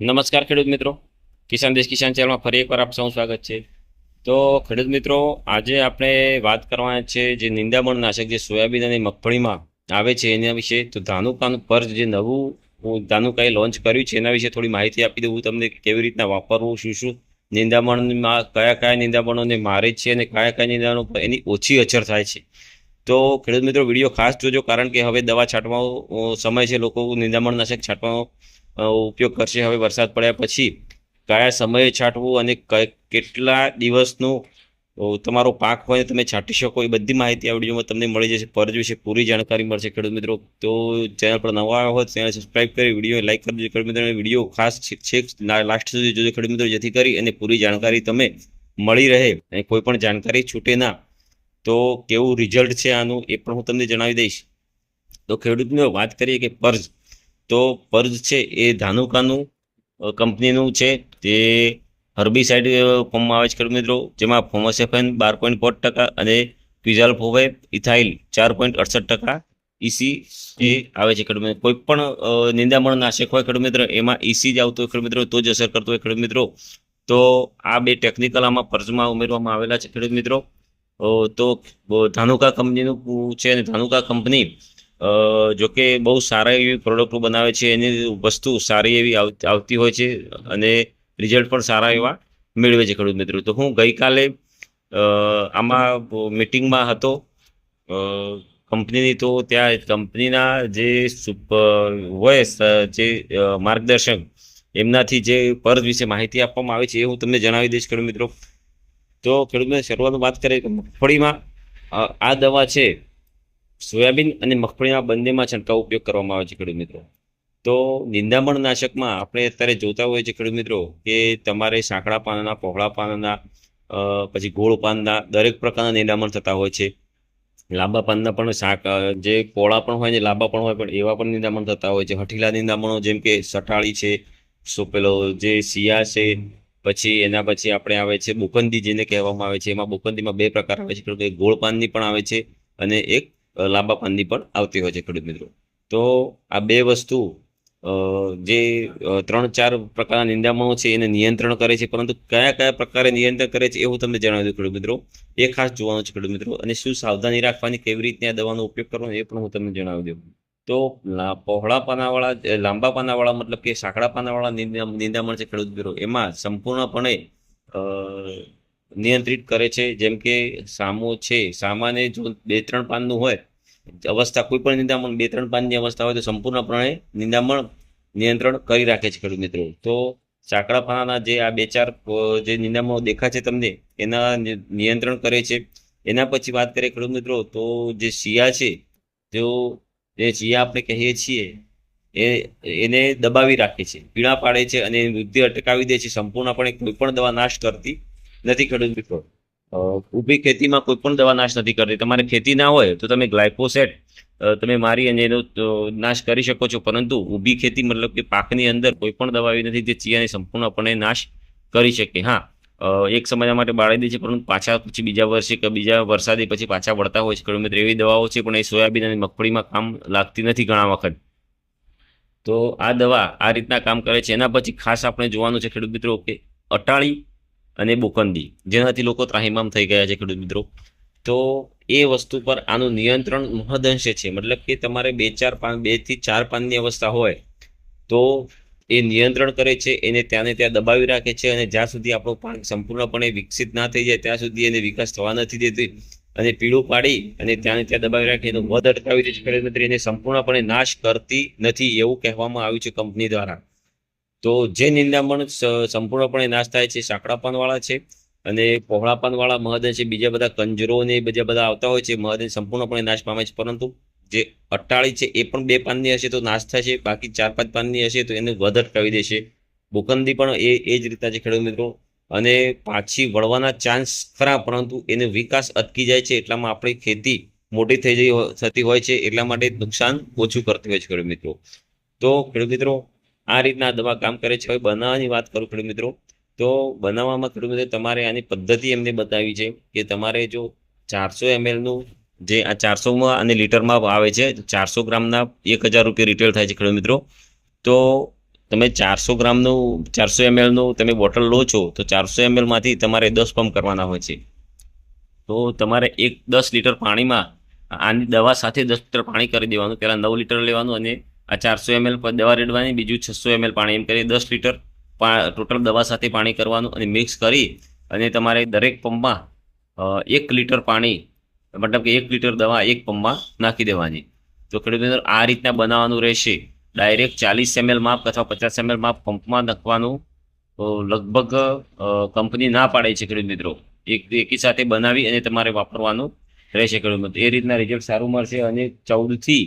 નમસ્કાર ખેડૂત મિત્રો. કિસાન દેશ કિસાન ચેનલમાં ફરી એકવાર આપ સૌ સ્વાગત છે. તો ખેડૂત મિત્રો, આજે આપણે વાત કરવાના છે જે નિંદામણ નાશક જે સોયાબીન અને મગફળીમાં આવે છે એના વિશે. તો ધાનુકાનું પર જે નવું, હું ધાનુકાએ લોન્ચ કર્યું છે એના વિશે થોડી માહિતી આપી દઉં. તમને કેવી રીતના વાપરવું, શું શું, નિંદામણમાં કયા કયા નિંદામણોને મારે છે અને કયા કયા નિંદામણો પર એની ઓછી અસર થાય છે. તો ખેડૂત મિત્રો, વીડિયો ખાસ જોજો કારણ કે હવે દવા છાંટવાનો સમય છે, લોકો નિંદામણ નાશક છાંટવાનો ઉપયોગ કરશે. હવે વરસાદ પડ્યા પછી કયા સમયે છાંટવું અને કેટલા દિવસનું તમારો પાક હોય તમે છાંટી શકો. એ બધી માહિતી આ વિડીયોમાં તમને મળી જશે. પરજ વિશે પૂરી જાણકારી મળશે ખેડૂત મિત્રો. તો ચેનલ પર નવા આવ્યો હોય ચેનલ સબસ્ક્રાઇબ કરી વીડિયો લાઈક કરજો ખેડૂત મિત્રો, વીડિયો ખાસ છેક લાસ્ટ સુધી જોજો ખેડૂત મિત્રો, જેથી કરી અને પૂરી જાણકારી તમે મળી રહે અને કોઈ પણ જાણકારી છૂટે ના. તો કેવું રિઝલ્ટ છે આનું એ પણ હું તમને જણાવી દઈશ. તો ખેડૂત વાત કરીએ કે પર્જ તો પર્જ છે એ ધાનુકાનું કંપનીનું છે. તે હર્બીસાઇડ ફોર્મમાં આવે છે ખેડૂત મિત્રો, જેમાં ફોમોસેફેન બાર પોઈન્ટ પાંચ ટકા અને ક્વિઝાલ ફોવે ઇથાઇલ ચાર પોઈન્ટ અડસઠ ટકા ઈસી એ આવે છે ખેડૂત મિત્રો. કોઈ પણ નિંદામણ નાશક હોય ખેડૂત મિત્રો, એમાં ઈસી જ આવતો હોય ખેડૂત મિત્રો, તો જ અસર કરતો હોય ખેડૂત મિત્રો. તો આ બે ટેકનિકલ આમાં પર્જમાં ઉમેરવામાં આવેલા છે ખેડૂત મિત્રો. તો ધાનુકા કંપનીનું છે અને ધાનુકા કંપની અ, જો કે બહુ સારા એવી પ્રોડક્ટો બનાવે છે એની વસ્તુ સારી એવી આવ- આવતી હોય છે અને રિઝલ્ટ પણ સારા એવા મેળવે છે ખેડૂત મિત્રો. તો હું ગઈકાલે આમાં મિટિંગમાં હતો. કંપનીની તો ત્યાં કંપનીના જે હોય જે માર્ગદર્શક એમનાથી જે પર વિશે માહિતી આપવામાં આવે છે એ હું તમને જણાવી દઈશ ખેડૂત મિત્રો. તો ખેડૂત મિત્રો શરૂઆતમાં વાત કરીએ કે મગફળીમાં આ દવા છે સોયાબીન અને મગફળીના બંનેમાં છંટકાવ ઉપયોગ કરવામાં આવે છે, ખેડૂત મિત્રો. તો નિંદામણ નાશકમાં આપણે અત્યારે જોતા હોઈએ છીએ, ખેડૂત મિત્રો, કે તમારે સાંકડા પાનના, પહોળા પાનના પછી ગોળ પાનના દરેક પ્રકારના નિંદામણ થતા હોય છે. લાંબા પાનના પણ શાક જે પોળા પણ હોય ને લાંબા પણ હોય, પણ એવા પણ નિંદામણ થતા હોય છે. હઠીલા નિંદામણો જેમ કે સઠાળી છે સો પેલો જે સિયા છે, પછી એના પછી આપણે આવે છે, બુકંદી જેને કહેવામાં આવે છે. એમાં બુકંદીમાં બે પ્રકાર આવે છે ગોળ પાનની પણ આવે છે અને એક લાંબા પાનની પણ આવતી હોય છે ખેડૂત મિત્રો. તો આ બે વસ્તુ જે ત્રણ ચાર પ્રકારના નિંદામણો છે એને નિયંત્રણ કરે છે, પરંતુ કયા કયા પ્રકારે નિયંત્રણ કરે છે એ હું તમને જણાવી દઉં ખેડૂત મિત્રો. એ ખાસ જોવાનું છે ખેડૂત મિત્રો અને શું સાવધાની રાખવાની, કેવી રીતના આ દવાનો ઉપયોગ કરવાનો એ પણ હું તમને જણાવી દઉં. તો પહોળા પાનાવાળા લાંબા પાનાવાળા મતલબ કે સાંકડા પાનાવાળા નિંદામણ છે ખેડૂત મિત્રો. એમાં સંપૂર્ણપણે નિયંત્રિત કરે છે. જેમ કે સામો છે. સામાને જો બે ત્રણ પાનનું હોય, અવસ્થા કોઈ પણ નિંદામણ, બે ત્રણ પાનની અવસ્થા હોય તો સંપૂર્ણપણે નિંદામણ નિયંત્રણ કરી રાખે છે ખેડૂત મિત્રો. તો સાંકડા પાનાના જે આ બે ચાર જે નિંદામણો દેખા છે તમને, એના નિયંત્રણ કરે છે. એના પછી વાત કરીએ ખેડૂત મિત્રો, તો જે શિયા છે તેઓ જે શિયા આપણે કહીએ છીએ, એ, એને દબાવી રાખે છે. પીણા પાડે છે અને વૃદ્ધિ અટકાવી દે છે. સંપૂર્ણપણે કોઈ પણ દવા નાશ કરતી નથી ખેડૂત મિત્રો ઊભી ખેતીમાં કોઈ પણ દવા નાશ નથી કરતી. તમારે ખેતી ના હોય તો તમે ગ્લાયફોસેટ તમે મારી અને એનો નાશ કરી શકો છો. પરંતુ ઊભી ખેતી મતલબ કે પાકની અંદર કોઈ પણ દવા એવી નથી જે ચિયાને સંપૂર્ણપણે નાશ કરી શકે. હા એક સમય માટે બાળી દે છે, પરંતુ પાછા પછી બીજા વર્ષે કે બીજા વરસાદે પછી પાછા વળતા હોય છે. ખેડૂત મિત્રો એવી દવાઓ છે, પણ એ સોયાબીન અને મગફળીમાં કામ લાગતી નથી ઘણા વખત. તો આ દવા આ રીતના કામ કરે છે. એના પછી ખાસ આપણે જોવાનું છે, ખેડૂત મિત્રો, કે અટાળી અને બોકંદી જેનાથી લોકો ત્રાહિમામ થઈ ગયા છે ખેડૂત મિત્રો. તો એ વસ્તુ પર આનું નિયંત્રણ મહદઅંશે છે. મતલબ કે તમારે બે ચાર પાન બેથી ચાર પાનની અવસ્થા હોય, તો એ નિયંત્રણ કરે છે, એને ત્યાંને ત્યાં દબાવી રાખે છે અને જ્યાં સુધી આપણો પાક સંપૂર્ણપણે વિકસિત ના થઈ જાય, ત્યાં સુધી એને વિકાસ થવા નથી દેતી અને પીળું પાડી અને ત્યાંને ત્યાં દબાવી રાખે, એનો વધ અટકાવી દે છે એને સંપૂર્ણપણે નાશ કરતી નથી એવું કહેવામાં આવ્યું છે કંપની દ્વારા. તો જે નિંદામણ સંપૂર્ણપણે નાશ થાય છે સાંકડાપાનવાળા છે અને પહોળા પાનવાળા મહદન છે, બીજા બધા કંજરો ને બીજા બધા આવતા હોય છે, મહદન સંપૂર્ણપણે નાશ પામે છે. પરંતુ જે અટ્ટાળી છે, એ પણ બે પાનની હશે તો નાશ થશે, બાકી ચાર પાંચ પાનની હશે તો એને વધ અટકાવી દેશે. ભૂકંદી પણ એ એ જ રીતના છે ખેડૂત મિત્રો. અને પાછી વળવાના ચાન્સ ખરા, પરંતુ એને વિકાસ અટકી જાય છે, એટલામાં આપણી ખેતી મોટી થઈ જઈ થતી હોય છે, એટલા માટે નુકસાન ઓછું કરતી હોય છે ખેડૂત મિત્રો. તો ખેડૂત મિત્રો આ રીતના દવા કામ કરે છે. હવે બનાવવાની વાત કરું ખેડૂત મિત્રો, તો બનાવવામાં ખેડૂત મિત્રો તમારે આની પદ્ધતિ એમને બતાવી છે કે તમારે જો ચારસો એમએલનું જે આ ચારસોમાં અને લીટરમાં આવે છે, ચારસો ગ્રામના એક હજાર રૂપિયા રિટેલ થાય છે ખેડૂત મિત્રો. તો તમે ચારસો ગ્રામનું, ચારસો એમએલનું તમે બોટલ લો છો, તો ચારસો એમએલમાંથી તમારે દસ પંપ કરવાના હોય છે. તો તમારે એક દસ લીટર પાણીમાં આની દવા સાથે દસ લીટર પાણી કરી દેવાનું, પહેલાં નવ લીટર લેવાનું અને આ ચારસો એમએલ દવા રેડવાની, બીજું છસો એમએલ પાણી એમ કરી દસ લીટર ટોટલ દવા સાથે પાણી કરવાનું અને મિક્સ કરી અને તમારે દરેક પંપમાં એક લીટર પાણી, મતલબ કે એક લીટર દવા એક પંપમાં નાખી દેવાની. તો ખેડૂત આ રીતના બનાવવાનું રહેશે. ડાયરેક્ટ ચાલીસ એમએલ માપ અથવા પચાસ એમએલ માપ પંપમાં નાખવાનું લગભગ કંપની ના પાડે છે ખેડૂત મિત્રો. એક, એકી સાથે બનાવી અને તમારે વાપરવાનું રહેશે ખેડૂત મિત્રો. એ રીતના રિઝલ્ટ સારું મળશે અને ચૌદથી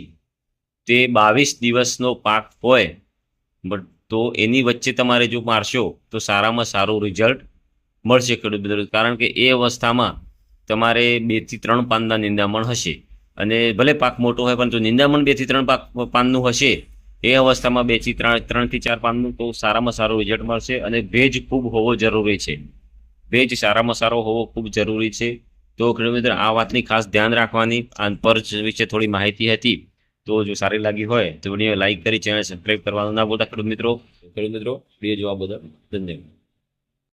તે બાવીસ દિવસનો પાક હોય, બટ તો એની વચ્ચે તમારે જો મારશો, તો સારામાં સારું રિઝલ્ટ મળશે ખેડૂત કારણ કે એ અવસ્થામાં તમારે બેથી ત્રણ પાનના નિંદામણ હશે. અને ભલે પાક મોટો હોય, પરંતુ નિંદામણ બેથી ત્રણ પાક, પાનનું હશે, એ અવસ્થામાં બેથી ત્રણ, ત્રણથી ચાર પાનનું તો સારામાં સારું રિઝલ્ટ મળશે. અને ભેજ ખૂબ હોવો જરૂરી છે. ભેજ સારામાં સારો હોવો ખૂબ જરૂરી છે. તો ખેડૂત મિત્રો, આ વાતની ખાસ ધ્યાન રાખવાની. આ પર વિશે થોડી માહિતી હતી. તો જો સારી લાગી હોય તો વીડિયો લાઇક કરી ચેનલ સબસ્ક્રાઈબ કરવાનું ના બોલતા ખેડૂત મિત્રો ખેડૂત મિત્રો વીડિયો જોવા બદલ ધન્યવાદ.